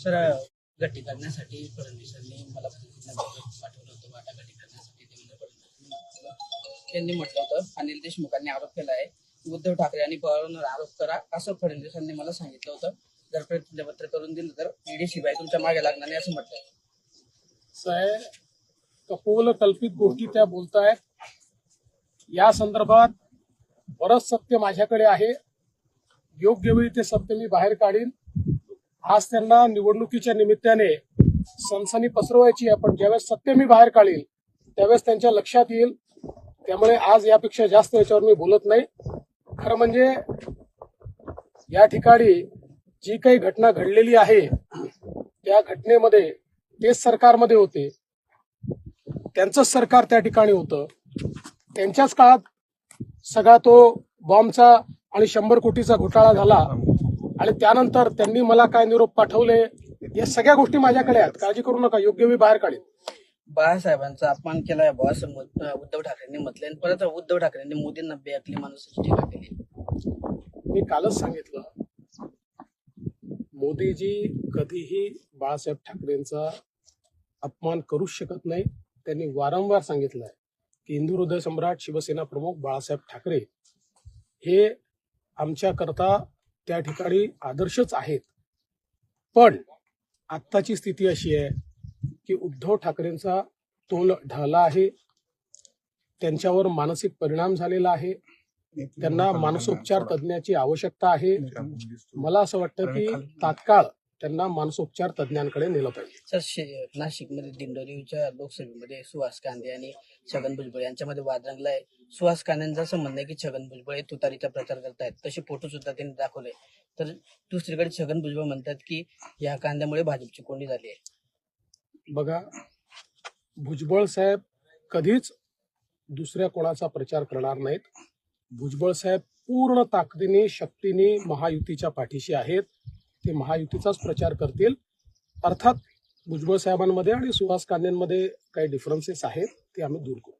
Sir गट्टी करण्यासाठी फडणवीसांनी मला पाठवलं होतं वाटाघाटी करण्यासाठी देवेंद्र फडणवीस त्यांनी म्हटलं होतं अनिल देशमुखांनी आरोप केला आहे. उद्धव ठाकरे आणि पवारांवर आरोप करा असं फडणवीसांनी मला सांगितलं होतं. जर प्रतिज्ञापत्र करून दिलं तर ईडी शिवाय तुमच्या मागे लागणार नाही असं म्हटलं. साहेब कपोल कल्पित गोष्टी त्या बोलतायत. या संदर्भात बरंच सत्य माझ्याकडे आहे. योग्य वेळी ते सत्य मी बाहेर काढीन. आज त्यांना निवडणुकीच्या निमित्ताने सनसनी पसरवायची आहे. पण ज्यावेळेस सत्य मी बाहेर काढील त्यावेळेस त्यांच्या लक्षात येईल. त्यामुळे आज यापेक्षा जास्त याच्यावर मी बोलत नाही. खरं म्हणजे या ठिकाणी जी काही घटना घडलेली आहे त्या घटनेमध्ये तेच सरकारमध्ये होते. त्यांचंच सरकार त्या ठिकाणी होतं. त्यांच्याच काळात सगळा तो बॉम्बचा आणि शंभर कोटीचा घोटाळा झाला. आणि त्यानंतर त्यांनी मला काय निरोप पाठवले या सगळ्या गोष्टी माझ्याकडे आहेत. काळजी करू नका योग्य वेळी बाहेर काढेल बाळासाहेबांचा अपमान केलाय अं, उद्धव ठाकरेंनी म्हटलंय. आणि परत उद्धव ठाकरेंनी मोदींना बेअकली माणूसाची टीका केली. मी कालच सांगितलं मोदीजी कधीही बाळासाहेब ठाकरेंचा अपमान करूच शकत नाही. त्यांनी वारंवार सांगितलंय की हिंदू हृदय सम्राट शिवसेना प्रमुख बाळासाहेब ठाकरे हे आमच्याकरता त्या ठिकाणी आदर्शच आहेत. पण आत्ताची स्थिती अशी आहे की उद्धव ठाकरेंचा तोल ढळला आहे. त्यांच्यावर मानसिक परिणाम झालेला आहे. त्यांना मानसोपचार तज्ज्ञाची आवश्यकता आहे. मला असं वाटतं की तात्काळ त्यांना मानसोपचार तज्ज्ञांकडे नेलं पाहिजे. सर नाशिकमध्ये दिंडोरीच्या लोकसभेमध्ये सुहास कांदे आणि छगन भुजबळ यांच्यामध्ये वाद रंगलाय सुहास असं म्हणणं आहे की छगन भुजबळ हे तुतारीचा प्रचार करतायत. तसे फोटो सुद्धा त्यांनी दाखवले. तर दुसरीकडे छगन भुजबळ म्हणतात की या कांद्यामुळे भाजपची कोंडी झाली आहे. बघा भुजबळ साहेब कधीच दुसऱ्या कोणाचा प्रचार करणार नाहीत. भुजबळ साहेब पूर्ण ताकदीने शक्तीने महायुतीच्या पाठीशी आहेत. ते महायुतीचाच प्रचार करतील. अर्थात भुजबळ साहेबांमध्ये आणि सुहास कांदेंमध्ये काही डिफरन्सेस आहेत ते आम्ही दूर करू.